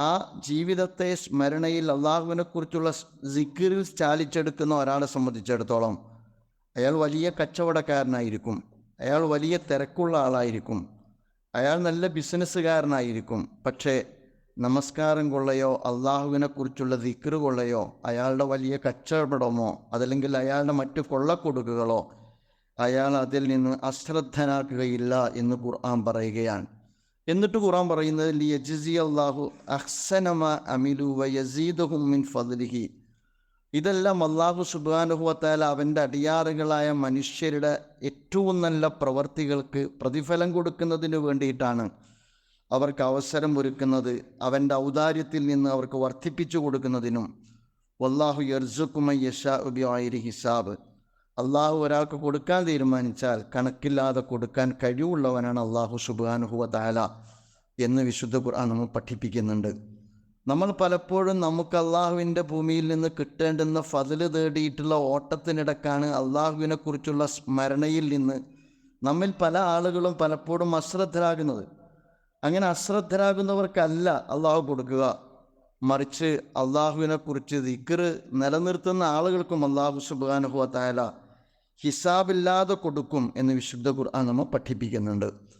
ആ ജീവിതത്തെ സ്മരണയിൽ അള്ളാഹുവിനെക്കുറിച്ചുള്ള സിക്കിറിൽ ചാലിച്ചെടുക്കുന്ന ഒരാളെ സംബന്ധിച്ചിടത്തോളം അയാൾ വലിയ കച്ചവടക്കാരനായിരിക്കും. അയാൾ വലിയ തിരക്കുള്ള ആളായിരിക്കും. അയാൾ നല്ല ബിസിനസ്സുകാരനായിരിക്കും. പക്ഷേ നമസ്കാരം കൊള്ളയോ അള്ളാഹുവിനെക്കുറിച്ചുള്ള ദിക്റ് കൊള്ളയോ അയാളുടെ വലിയ കച്ചവടമോ അതല്ലെങ്കിൽ അയാളുടെ മറ്റ് കൊള്ളക്കൊടുക്കുകളോ അയാൾ അതിൽ നിന്ന് അശ്രദ്ധനാക്കുകയില്ല എന്ന് ഖുർആൻ പറയുകയാണ്. എന്നിട്ട് ഖുറാൻ പറയുന്നത് ലി യജ്സി അള്ളാഹു അഹ്സനമ അമിലു വ യസീദുഹും മിൻ ഫദ്ലിഹി. ഇതെല്ലാം അള്ളാഹു സുബാനുഹുവത്താൽ അവന്റെ അടിയാറുകളായ മനുഷ്യരുടെ ഏറ്റവും നല്ല പ്രവർത്തികൾക്ക് പ്രതിഫലം കൊടുക്കുന്നതിന് വേണ്ടിയിട്ടാണ് അവർക്ക് അവസരം ഒരുക്കുന്നത് അവന്റെ ഔദാര്യത്തിൽ നിന്ന് അവർക്ക് വർദ്ധിപ്പിച്ചു കൊടുക്കുന്നതിനും. വല്ലാഹു യർസുക്കുമ യഷാ ഉബിയായിരി ഹിസാബ്. അള്ളാഹു ഒരാൾക്ക് കൊടുക്കാൻ തീരുമാനിച്ചാൽ കണക്കില്ലാതെ കൊടുക്കാൻ കഴിവുള്ളവനാണ് അള്ളാഹു സുബാനുഹുവ താല എന്ന് വിശുദ്ധ ഖുർആൻ നമ്മൾ പഠിപ്പിക്കുന്നുണ്ട്. നമ്മൾ പലപ്പോഴും നമുക്ക് അള്ളാഹുവിന്റെ ഭൂമിയിൽ നിന്ന് കിട്ടേണ്ടുന്ന ഫതിൽ തേടിയിട്ടുള്ള ഓട്ടത്തിനിടക്കാണ് അള്ളാഹുവിനെ കുറിച്ചുള്ള സ്മരണയിൽ നിന്ന് നമ്മിൽ പല ആളുകളും പലപ്പോഴും അശ്രദ്ധരാകുന്നത്. അങ്ങനെ അശ്രദ്ധരാകുന്നവർക്കല്ല അള്ളാഹു കൊടുക്കുക. മറിച്ച് അള്ളാഹുവിനെ കുറിച്ച് ദിക്കറ് നിലനിർത്തുന്ന ആളുകൾക്കും അള്ളാഹു സുബാനുഹുവ തായാല ഹിസാബില്ലാതെ കൊടുക്കും എന്ന് വിശുദ്ധ ഖുർആൻ നമ്മൾ പഠിപ്പിക്കുന്നുണ്ട്.